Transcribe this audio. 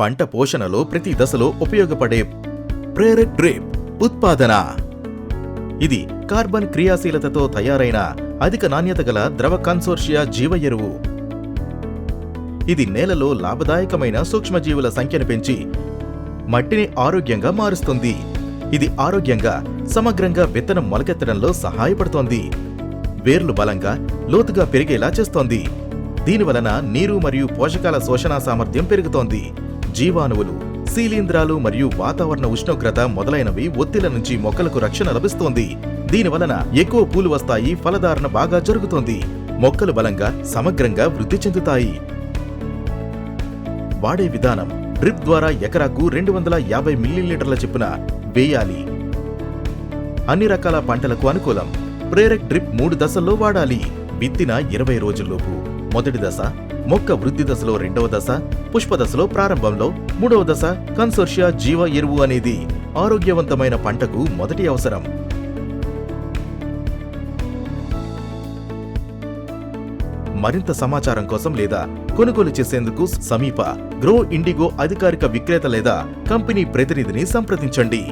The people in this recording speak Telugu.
పంట పోషణలో ప్రతి దశలో ఉపయోగపడే ప్రేరక్ డ్రిప్ ఉత్పాదన. ఇది కార్బన్ క్రియాశీలతతో తయారైన అధిక నాణ్యత గల ద్రవ కన్సోర్షియా జీవ ఎరువు. ఇది నేలలో లాభదాయకమైన సూక్ష్మజీవుల సంఖ్యను పెంచి మట్టిని ఆరోగ్యంగా మారుస్తుంది. ఇది ఆరోగ్యంగా సమగ్రంగా విత్తనం మొలకెత్తడంలో సహాయపడుతోంది. వేర్లు బలంగా లోతుగా పెరిగేలా చేస్తోంది. దీనివలన నీరు మరియు పోషకాల శోషణ సామర్థ్యం పెరుగుతోంది. జీవాణువులు శీలీంధ్రాలు మరియు వాతావరణ ఉష్ణోగ్రత మొదలైనవి ఒత్తిళ్ళ నుంచి మొక్కలకు రక్షణ లభిస్తోంది. దీనివలన ఎక్కువ పూలు వస్తాయి ఫలధారణ బాగా జరుగుతోంది. మొక్కలు బలంగా సమగ్రంగా వృద్ధి చెందుతాయి. వాడే విధానం డ్రిప్ ద్వారా ఎకరాకు రెండు వందల యాభై మిల్లీలీటర్ల చొప్పున వేయాలి. అన్ని రకాల పంటలకు అనుకూలం. ప్రేరక్ డ్రిప్ మూడు దశల్లో వాడాలి. విత్తిన ఇరవై రోజుల్లోపు. మొదటి దశ మొక్క వృద్ధి దశలో రెండవ దశ పుష్ప దశలో ప్రారంభంలో మూడవ దశ కన్సోర్షియా జీవ ఎరువు అనేది ఆరోగ్యవంతమైన పంటకు మొదటి అవసరం. మరింత సమాచారం కోసం లేదా కొనుగోలు చేసేందుకు సమీప గ్రో ఇండిగో అధికారిక విక్రేత లేదా కంపెనీ ప్రతినిధిని సంప్రదించండి.